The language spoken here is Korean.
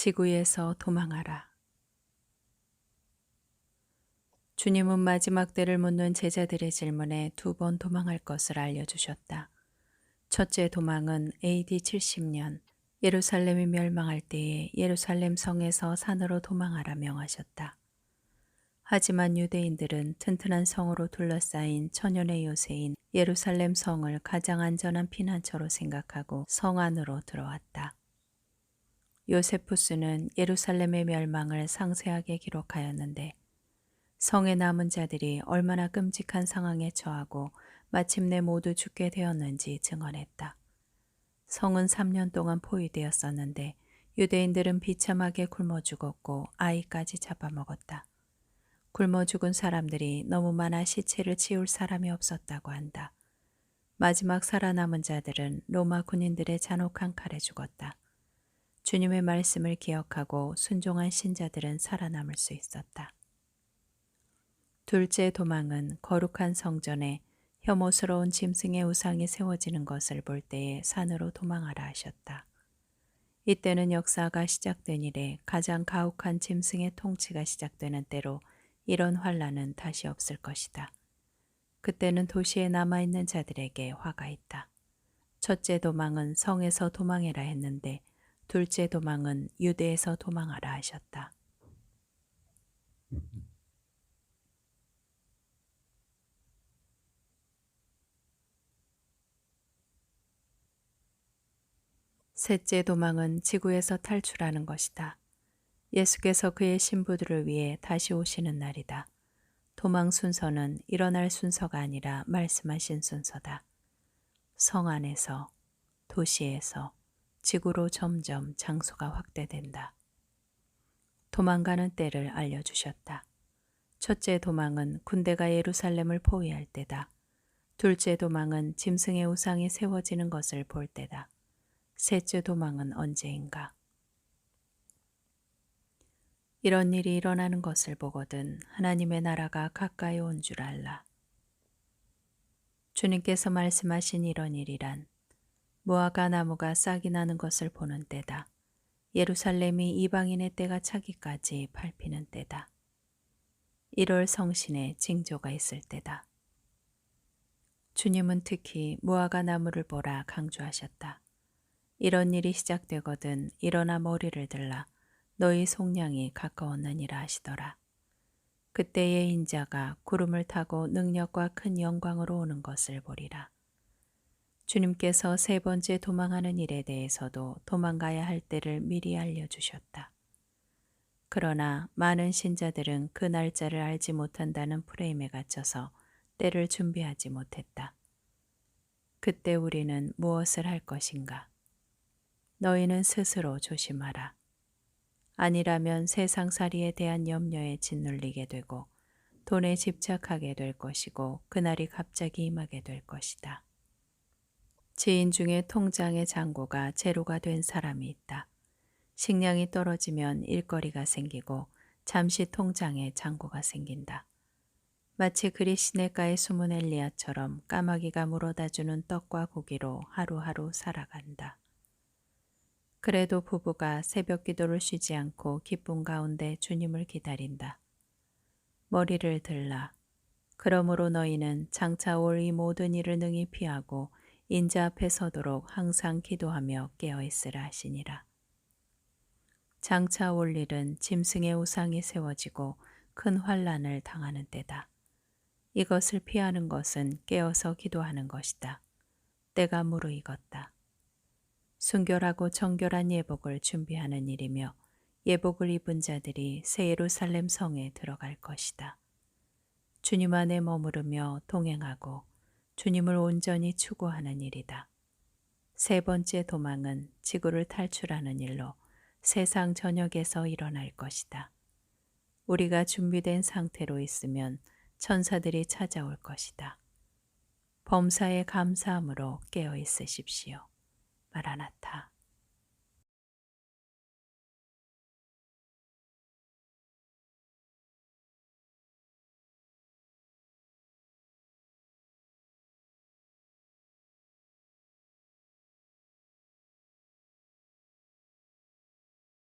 지구에서 도망하라. 주님은 마지막 때를 묻는 제자들의 질문에 두 번 도망할 것을 알려주셨다. 첫째 도망은 AD 70년 예루살렘이 멸망할 때에 예루살렘 성에서 산으로 도망하라 명하셨다. 하지만 유대인들은 튼튼한 성으로 둘러싸인 천연의 요새인 예루살렘 성을 가장 안전한 피난처로 생각하고 성 안으로 들어왔다. 요세푸스는 예루살렘의 멸망을 상세하게 기록하였는데 성에 남은 자들이 얼마나 끔찍한 상황에 처하고 마침내 모두 죽게 되었는지 증언했다. 성은 3년 동안 포위되었었는데 유대인들은 비참하게 굶어 죽었고 아이까지 잡아먹었다. 굶어 죽은 사람들이 너무 많아 시체를 치울 사람이 없었다고 한다. 마지막 살아남은 자들은 로마 군인들의 잔혹한 칼에 죽었다. 주님의 말씀을 기억하고 순종한 신자들은 살아남을 수 있었다. 둘째 도망은 거룩한 성전에 혐오스러운 짐승의 우상이 세워지는 것을 볼 때에 산으로 도망하라 하셨다. 이때는 역사가 시작된 이래 가장 가혹한 짐승의 통치가 시작되는 때로 이런 환란은 다시 없을 것이다. 그때는 도시에 남아있는 자들에게 화가 있다. 첫째 도망은 성에서 도망해라 했는데 둘째 도망은 유대에서 도망하라 하셨다. 셋째 도망은 지구에서 탈출하는 것이다. 예수께서 그의 신부들을 위해 다시 오시는 날이다. 도망 순서는 일어날 순서가 아니라 말씀하신 순서다. 성 안에서, 도시에서, 지구로 점점 장소가 확대된다. 도망가는 때를 알려주셨다. 첫째 도망은 군대가 예루살렘을 포위할 때다. 둘째 도망은 짐승의 우상이 세워지는 것을 볼 때다. 셋째 도망은 언제인가? 이런 일이 일어나는 것을 보거든 하나님의 나라가 가까이 온 줄 알라. 주님께서 말씀하신 이런 일이란 무화과 나무가 싹이 나는 것을 보는 때다. 예루살렘이 이방인의 때가 차기까지 밟히는 때다. 1월 성신의 징조가 있을 때다. 주님은 특히 무화과 나무를 보라 강조하셨다. 이런 일이 시작되거든 일어나 머리를 들라 너희 속량이 가까웠느니라 하시더라. 그때의 인자가 구름을 타고 능력과 큰 영광으로 오는 것을 보리라. 주님께서 세 번째 도망하는 일에 대해서도 도망가야 할 때를 미리 알려주셨다. 그러나 많은 신자들은 그 날짜를 알지 못한다는 프레임에 갇혀서 때를 준비하지 못했다. 그때 우리는 무엇을 할 것인가? 너희는 스스로 조심하라. 아니라면 세상살이에 대한 염려에 짓눌리게 되고 돈에 집착하게 될 것이고 그날이 갑자기 임하게 될 것이다. 지인 중에 통장의 잔고가 제로가 된 사람이 있다. 식량이 떨어지면 일거리가 생기고 잠시 통장에 잔고가 생긴다. 마치 그리 시내가에 숨은 엘리야처럼 까마귀가 물어다주는 떡과 고기로 하루하루 살아간다. 그래도 부부가 새벽 기도를 쉬지 않고 기쁨 가운데 주님을 기다린다. 머리를 들라. 그러므로 너희는 장차 올 이 모든 일을 능히 피하고 인자 앞에 서도록 항상 기도하며 깨어 있으라 하시니라. 장차 올 일은 짐승의 우상이 세워지고 큰 환란을 당하는 때다. 이것을 피하는 것은 깨어서 기도하는 것이다. 때가 무르익었다. 순결하고 정결한 예복을 준비하는 일이며 예복을 입은 자들이 새 예루살렘 성에 들어갈 것이다. 주님 안에 머무르며 동행하고 주님을 온전히 추구하는 일이다. 세 번째 도망은 지구를 탈출하는 일로 세상 전역에서 일어날 것이다. 우리가 준비된 상태로 있으면 천사들이 찾아올 것이다. 범사에 감사함으로 깨어 있으십시오. 마라나타.